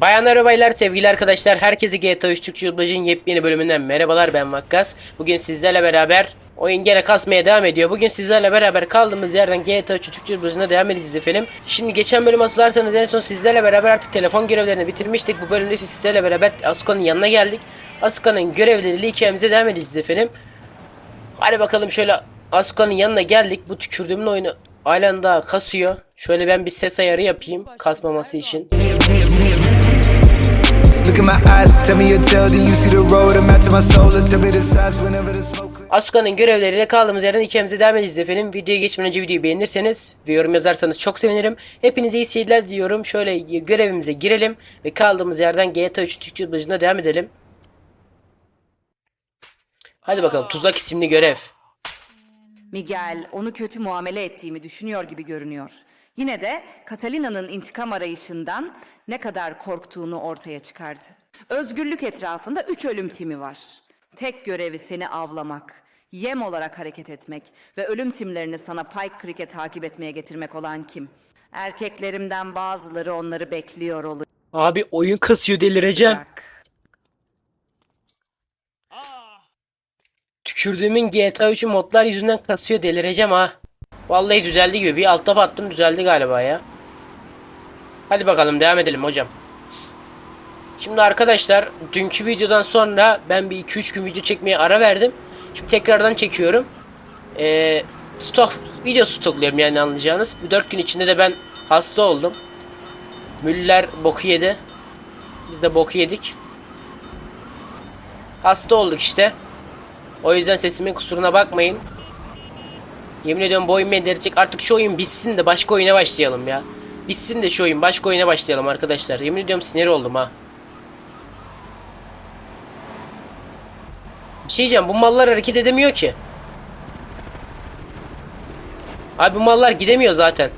Bayanlar ve baylar, sevgili arkadaşlar, herkese GTA 3 Türkçe Dublaj'ın yepyeni bölümünden merhabalar ben Vakkas. Bugün sizlerle beraber oyun gene kasmaya devam ediyor. Bugün sizlerle beraber kaldığımız yerden GTA 3 Türkçe Dublaj'ına devam edeceğiz efendim. Şimdi geçen bölüm hatırlarsanız en son sizlerle beraber artık telefon görevlerini bitirmiştik. Bu bölümde sizlerle beraber Asuka'nın yanına geldik. Asuka'nın görevleriyle hikayemize devam edeceğiz efendim. Hadi bakalım şöyle Asuka'nın yanına geldik. Bu tükürdüğümün oyunu halen daha kasıyor. Şöyle ben bir ses ayarı yapayım kasmaması için. Look in my eyes, tell me your tale, then you see the road. I'm out to my soul, and tell me the signs whenever the smoke. Asuka'nın görevleriyle kaldığımız yerden hikayemize devam edeceğiz efendim. Videoya geçmeden önce videoyu beğenirseniz ve yorum yazarsanız çok sevinirim. Hepinize iyi seyirler diliyorum. Şöyle görevimize girelim ve kaldığımız yerden GTA 3 Türkçe dublajına devam edelim. Hadi bakalım tuzak isimli görev. Miguel onu kötü muamele ettiğimi düşünüyor gibi görünüyor. Yine de Catalina'nın intikam arayışından ne kadar korktuğunu ortaya çıkardı. Özgürlük etrafında üç ölüm timi var. Tek görevi seni avlamak, yem olarak hareket etmek ve ölüm timlerini sana Pike Creek'e takip etmeye getirmek olan kim? Erkeklerimden bazıları onları bekliyor olacak. Abi oyun kasıyor delireceğim. Tükürdüğümün GTA 3'ü modlar yüzünden kasıyor delireceğim ha. Vallahi düzeldi gibi. Bir alt tab attım düzeldi galiba ya. Hadi bakalım devam edelim hocam. Şimdi arkadaşlar dünkü videodan sonra ben bir 2-3 gün video çekmeye ara verdim. Şimdi tekrardan çekiyorum. Ee, stok video stokluyorum yani anlayacağınız. Bu 4 gün içinde de ben hasta oldum. Müller boku yedi. Biz de boku yedik. Hasta olduk işte. O yüzden sesimin kusuruna bakmayın. Yemin ediyorum bu oyun beni delirtecek. Artık şu oyun bitsin de başka oyuna başlayalım ya. Bitsin de şu oyun başka oyuna başlayalım arkadaşlar. Yemin ediyorum sinir oldum ha. Bir şey diyeceğim bu mallar hareket edemiyor ki. Abi bu mallar gidemiyor zaten.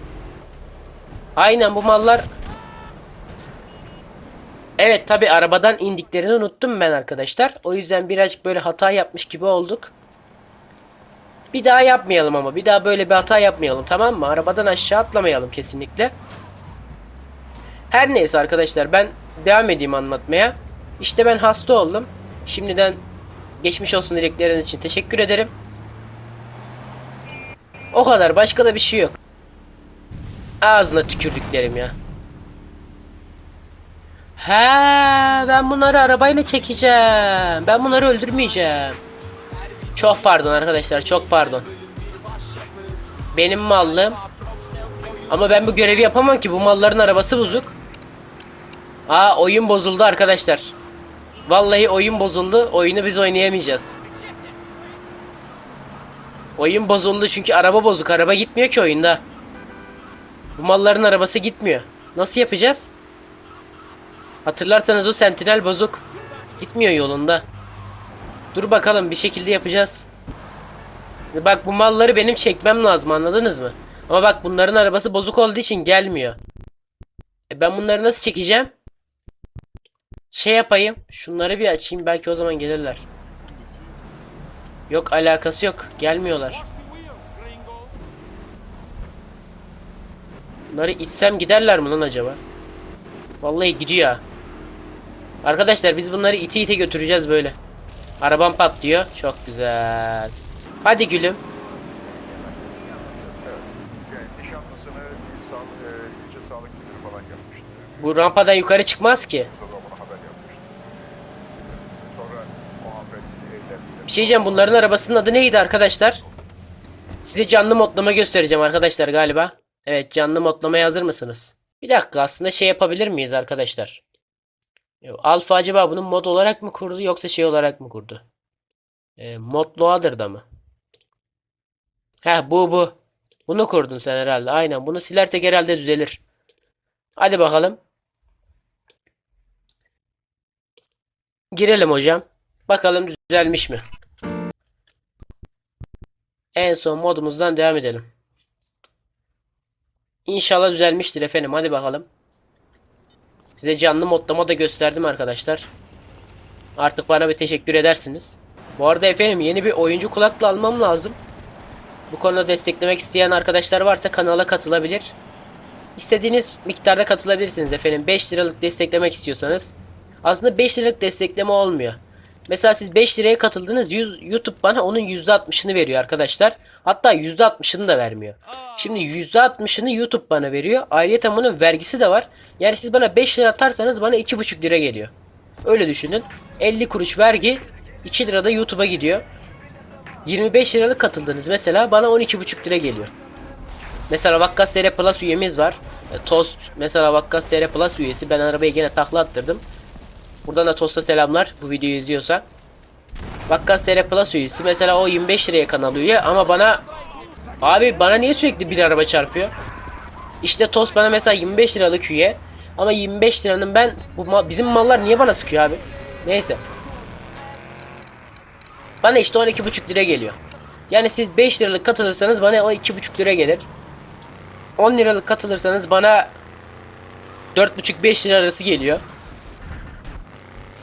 Aynen bu mallar Evet tabi arabadan indiklerini unuttum ben arkadaşlar. O yüzden birazcık böyle hata yapmış gibi olduk. Bir daha yapmayalım ama. Bir daha böyle bir hata yapmayalım tamam mı? Arabadan aşağı atlamayalım kesinlikle. Her neyse arkadaşlar ben devam edeyim anlatmaya. İşte ben hasta oldum. Şimdiden geçmiş olsun dilekleriniz için teşekkür ederim. O kadar başka da bir şey yok. Ağzına tükürdüklerim ya. He, ben bunları arabayla çekeceğim. Ben bunları öldürmeyeceğim. Çok pardon arkadaşlar, çok pardon. Benim mallım. Ama ben bu görevi yapamam ki bu malların arabası bozuk. Aa oyun bozuldu arkadaşlar. Vallahi oyun bozuldu. Oyunu biz oynayamayacağız. Oyun bozuldu çünkü araba bozuk. Araba gitmiyor ki oyunda. Bu malların arabası gitmiyor. Nasıl yapacağız? Hatırlarsanız o sentinel bozuk. Gitmiyor yolunda. Dur bakalım bir şekilde yapacağız. Bak bu malları benim çekmem lazım anladınız mı? Ama bak bunların arabası bozuk olduğu için gelmiyor. E ben bunları nasıl çekeceğim? Şey yapayım. Şunları bir açayım belki o zaman gelirler. Yok alakası yok. Gelmiyorlar. Bunları içsem giderler mi lan acaba? Vallahi gidiyor. Arkadaşlar biz bunları ite ite götüreceğiz böyle. Arabam patlıyor. Çok güzel. Hadi gülüm. Bu rampadan yukarı çıkmaz ki. Bir şey diyeceğim bunların arabasının adı neydi arkadaşlar? Size canlı modlama göstereceğim arkadaşlar galiba. Evet canlı modlamaya hazır mısınız? Bir dakika aslında şey yapabilir miyiz arkadaşlar? Yo, Alfa acaba bunun mod olarak mı kurdu yoksa şey olarak mı kurdu? E, Modloadır da mı? Heh bu bu. Bunu kurdun sen herhalde. Aynen bunu silersek herhalde düzelir. Hadi bakalım. Girelim hocam. Bakalım düzelmiş mi? En son modumuzdan devam edelim. İnşallah düzelmiştir efendim. Hadi bakalım. Size canlı modlama da gösterdim arkadaşlar. Artık bana bir teşekkür edersiniz. Bu arada efendim yeni bir oyuncu kulaklığı almam lazım. Bu konuda desteklemek isteyen arkadaşlar varsa kanala katılabilir. İstediğiniz miktarda katılabilirsiniz efendim. 5 liralık desteklemek istiyorsanız. Aslında 5 liralık destekleme olmuyor. Mesela siz 5 liraya katıldınız. 100, YouTube bana onun %60'ını veriyor arkadaşlar. Hatta %60'ını da vermiyor. Şimdi %60'ını YouTube bana veriyor. Ayrıca bunun vergisi de var. Yani siz bana 5 lira atarsanız bana 2,5 lira geliyor. Öyle düşünün. 50 kuruş vergi 2 lira da YouTube'a gidiyor. 25 liralık katıldınız mesela bana 12,5 lira geliyor. Mesela Vakkas TR Plus üyemiz var. E, Tost mesela Vakkas TR Plus üyesi. Ben arabayı gene takla attırdım. Buradan da Tost'a selamlar bu videoyu izliyorsa. Vakkas TR Plus üyesi. Mesela o 25 liraya kanal üye ama bana abi bana niye sürekli bir araba çarpıyor? İşte Tost bana mesela 25 liralık üye. Ama 25 liranın ben bu ma- bizim mallar niye bana sıkıyor abi? Neyse. Bana işte 12,5 lira geliyor. Yani siz 5 liralık katılırsanız bana o 2,5 lira gelir. 10 liralık katılırsanız bana 4,5-5 lira arası geliyor.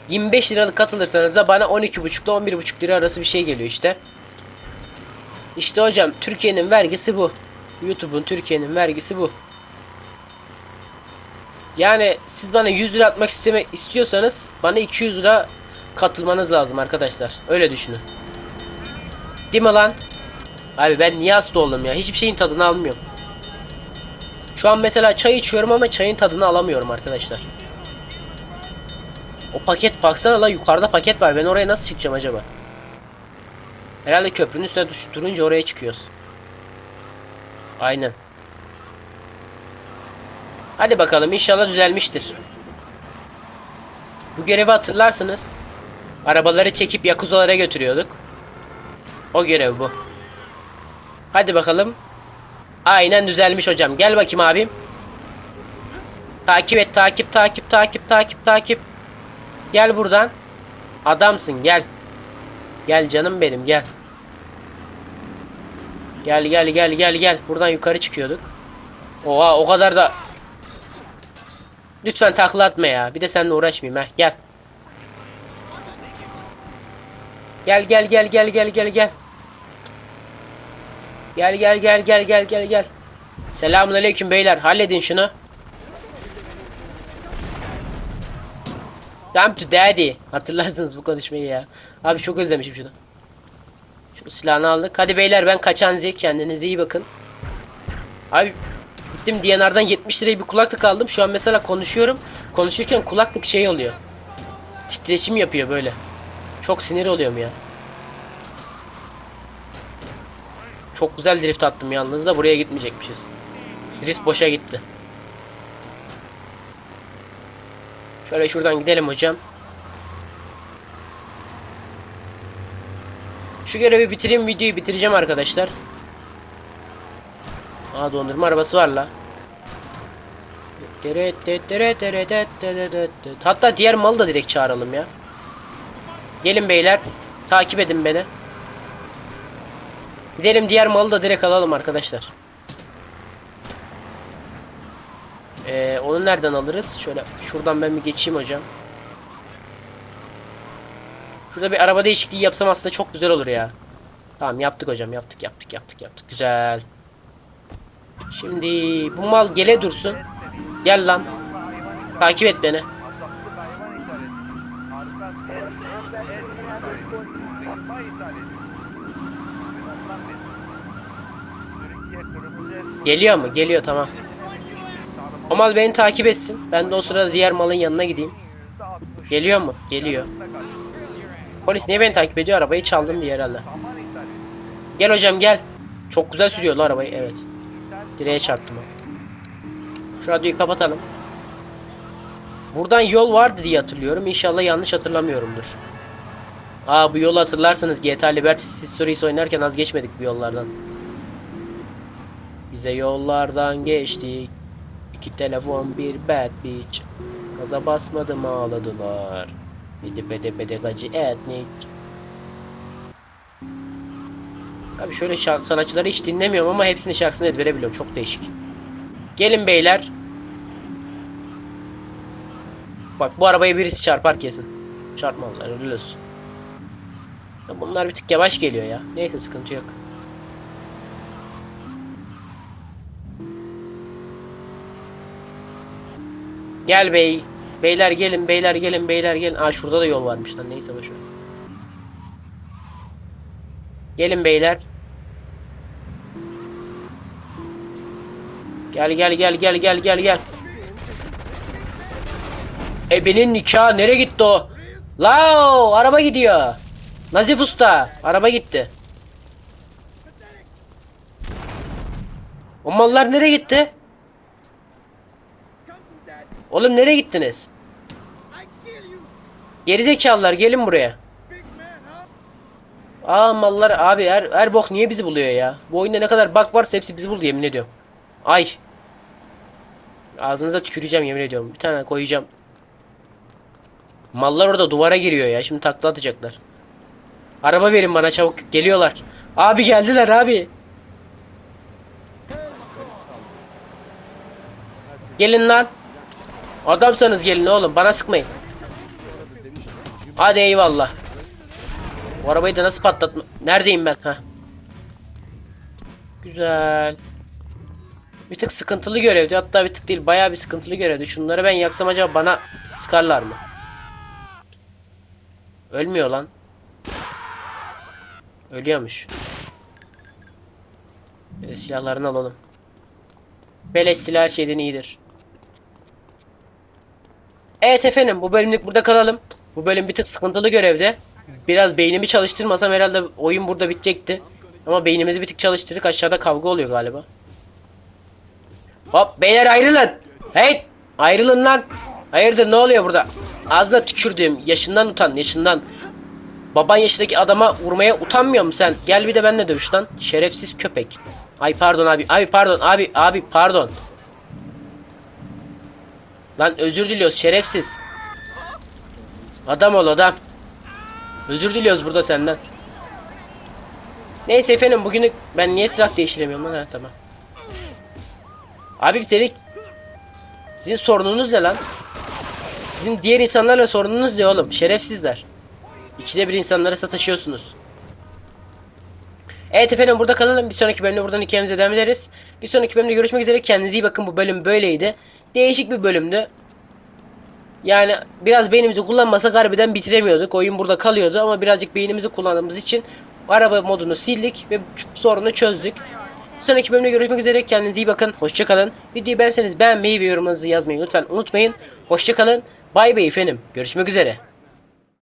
25 liralık katılırsanız da bana 12,5 ile 11,5 lira arası bir şey geliyor işte. İşte hocam Türkiye'nin vergisi bu. YouTube'un Türkiye'nin vergisi bu. Yani siz bana 100 lira atmak isteme istiyorsanız bana 200 lira katılmanız lazım arkadaşlar. Öyle düşünün. Değil mi lan? Abi ben niye hasta oldum ya? Hiçbir şeyin tadını almıyorum. Şu an mesela çay içiyorum ama çayın tadını alamıyorum arkadaşlar. O paket baksana la yukarıda paket var. Ben oraya nasıl çıkacağım acaba? Herhalde köprünün üstüne durunca oraya çıkıyoruz. Aynen. Hadi bakalım inşallah düzelmiştir. Bu görevi hatırlarsınız. Arabaları çekip yakuzalara götürüyorduk. O görev bu. Hadi bakalım. Aynen düzelmiş hocam. Gel bakayım abim. Takip et, takip, takip, takip, takip, takip. Gel buradan. Adamsın, gel. Gel canım benim, gel. Gel, gel, gel, gel, gel. Buradan yukarı çıkıyorduk. Oha, o kadar da... Lütfen takla atma ya. Bir de seninle uğraşmayayım ha. Gel. Gel, gel, gel, gel, gel, gel, gel. Gel gel gel gel gel gel gel. Selamun aleyküm beyler. Halledin şunu. Come to daddy. Hatırlarsınız bu konuşmayı ya. Abi çok özlemişim şunu. Şu silahını aldık. Hadi beyler ben kaçan Zek. Kendinize iyi bakın. Abi gittim DNR'dan 70 liraya bir kulaklık aldım. Şu an mesela konuşuyorum. Konuşurken kulaklık şey oluyor. Titreşim yapıyor böyle. Çok sinir oluyorum ya. Çok güzel drift attım yalnız da buraya gitmeyecekmişiz. Drift boşa gitti. Şöyle şuradan gidelim hocam. Şu görevi bitireyim videoyu bitireceğim arkadaşlar. Aa dondurma arabası var la. Hatta diğer malı da direkt çağıralım ya. Gelin beyler. Takip edin beni. Gidelim diğer malı da direkt alalım arkadaşlar. Ee, onu nereden alırız? Şöyle şuradan ben bir geçeyim hocam. Şurada bir araba değişikliği yapsam aslında çok güzel olur ya. Tamam yaptık hocam yaptık yaptık yaptık yaptık. Güzel. Şimdi bu mal gele dursun. Gel lan. Takip et beni. Geliyor mu? Geliyor tamam. O mal beni takip etsin. Ben de o sırada diğer malın yanına gideyim. Geliyor mu? Geliyor. Polis niye beni takip ediyor? Arabayı çaldım diye herhalde. Gel hocam gel. Çok güzel sürüyor arabayı. Evet. Direğe çarptım. Şu radyoyu kapatalım. Buradan yol vardı diye hatırlıyorum. İnşallah yanlış hatırlamıyorumdur. Aa bu yolu hatırlarsanız GTA Liberty Stories oynarken az geçmedik bu yollardan. Bize yollardan geçtik. İki telefon bir bad bitch. Gaza basmadım ağladılar. Bede bede bede gacı etnik. Abi şöyle şarkı sanatçıları hiç dinlemiyorum ama hepsinin şarkısını ezbere biliyorum. Çok değişik. Gelin beyler. Bak bu arabaya birisi çarpar kesin. Çarpmalılar öyle olsun. Bunlar bir tık yavaş geliyor ya. Neyse sıkıntı yok. Gel bey. Beyler gelin, beyler gelin, beyler gelin. Aa şurada da yol varmış lan. Neyse boş. Gelin beyler. Gel gel gel gel gel gel gel. Ebenin nikahı nereye gitti o? Lao araba gidiyor. Nazif Usta araba gitti. O mallar nereye gitti? Oğlum nereye gittiniz? Gerizekalılar gelin buraya. Aa mallar abi her, her bok niye bizi buluyor ya? Bu oyunda ne kadar bug varsa hepsi bizi buldu yemin ediyorum. Ay. Ağzınıza tüküreceğim yemin ediyorum. Bir tane koyacağım. Mallar orada duvara giriyor ya. Şimdi takla atacaklar. Araba verin bana çabuk. Geliyorlar. Abi geldiler abi. Gelin lan. Adamsanız gelin oğlum. Bana sıkmayın. Hadi eyvallah. Bu arabayı da nasıl patlatma... Neredeyim ben? Ha. Güzel. Bir tık sıkıntılı görevdi. Hatta bir tık değil. Bayağı bir sıkıntılı görevdi. Şunları ben yaksam acaba bana sıkarlar mı? Ölmüyor lan. Ölüyormuş. Böyle silahlarını alalım. Beleş silah her şeyden iyidir. Evet efendim bu bölümlük burada kalalım. Bu bölüm bir tık sıkıntılı görevde. Biraz beynimi çalıştırmasam herhalde oyun burada bitecekti. Ama beynimizi bir tık çalıştırdık aşağıda kavga oluyor galiba. Hop beyler ayrılın. Hey ayrılın lan. Hayırdır ne oluyor burada? Ağzına tükürdüğüm yaşından utan yaşından. Baban yaşındaki adama vurmaya utanmıyor musun sen? Gel bir de benimle dövüş lan. Şerefsiz köpek. Ay pardon abi. Abi pardon abi. Abi pardon. Lan özür diliyoruz şerefsiz. Adam ol adam. Özür diliyoruz burada senden. Neyse efendim bugünü ben niye silah değiştiremiyorum lan? Ha, tamam. Abi senin sizin sorununuz ne lan? Sizin diğer insanlarla sorununuz ne oğlum? Şerefsizler. İkide bir insanlara sataşıyorsunuz. Evet efendim burada kalalım. Bir sonraki bölümde buradan hikayemize devam ederiz. Bir sonraki bölümde görüşmek üzere. Kendinize iyi bakın. Bu bölüm böyleydi. Değişik bir bölümdü. Yani biraz beynimizi kullanmasak harbiden bitiremiyorduk. Oyun burada kalıyordu ama birazcık beynimizi kullandığımız için araba modunu sildik ve sorunu çözdük. Sonraki bölümde görüşmek üzere. Kendinize iyi bakın. Hoşçakalın. Videoyu beğenseniz beğenmeyi ve yorumlarınızı yazmayı lütfen unutmayın. Hoşçakalın. Bay bay efendim. Görüşmek üzere.